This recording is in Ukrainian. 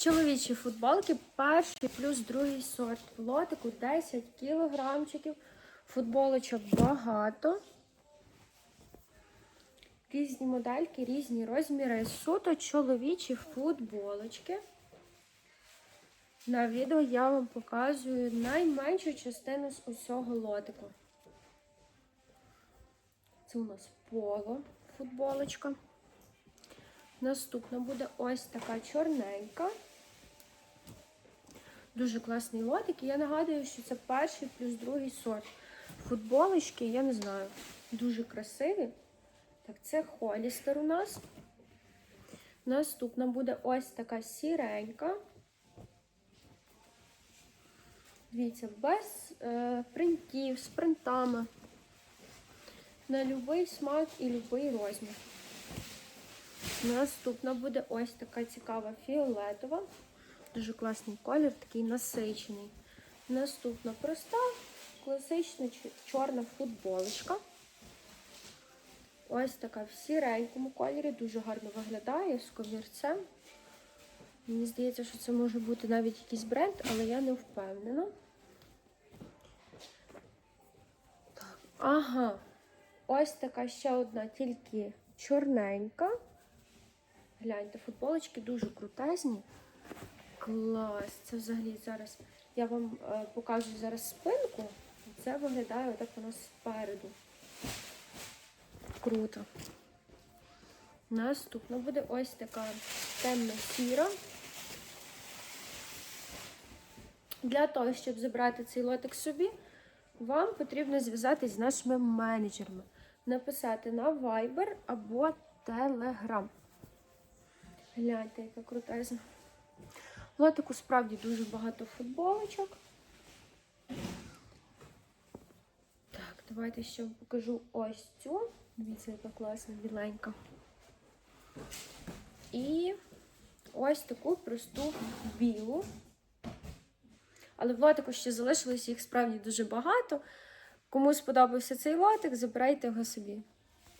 Чоловічі футболки, перший плюс другий сорт. В лотику 10 кілограмчиків. Футболочок багато. Різні модельки, різні розміри. Суто чоловічі футболочки. На відео я вам показую найменшу частину з усього лотику. Це у нас поло футболочка. Наступна буде ось така чорненька. Дуже класний лотик. І я нагадую, що це перший плюс другий сорт. Футболочки, я не знаю, дуже красиві. Так, це Холістер у нас. Наступна буде ось така сіренька. Дивіться, без е, принтів, з принтами. На будь-який смак і будь-який розмір. Наступна буде ось така цікава фіолетова. Дуже класний колір, такий насичений. Наступна проста, класична чорна футболочка. Ось така в сіренькому кольорі, дуже гарно виглядає з ковірцем. Мені здається, що це може бути навіть якийсь бренд, але я не впевнена. Так, ага. Ось така ще одна, тільки чорненька. Гляньте, футболочки дуже крутезні. Клас! Це взагалі зараз. Я вам е, покажу зараз спинку. Це виглядає отак воно спереду. Круто. Наступна буде ось така темно-сіра. Для того, щоб забрати цей лотик собі, вам потрібно зв'язатись з нашими менеджерами. Написати на Viber або Telegram. Гляньте, яка крутезна. Лотику справді дуже багато футболочок. Так, давайте ще покажу ось цю. Дивіться, яка класна, біленька. І ось таку просту білу. Але в лотику ще залишилось їх справді дуже багато. Кому сподобався цей лотик, забирайте його собі.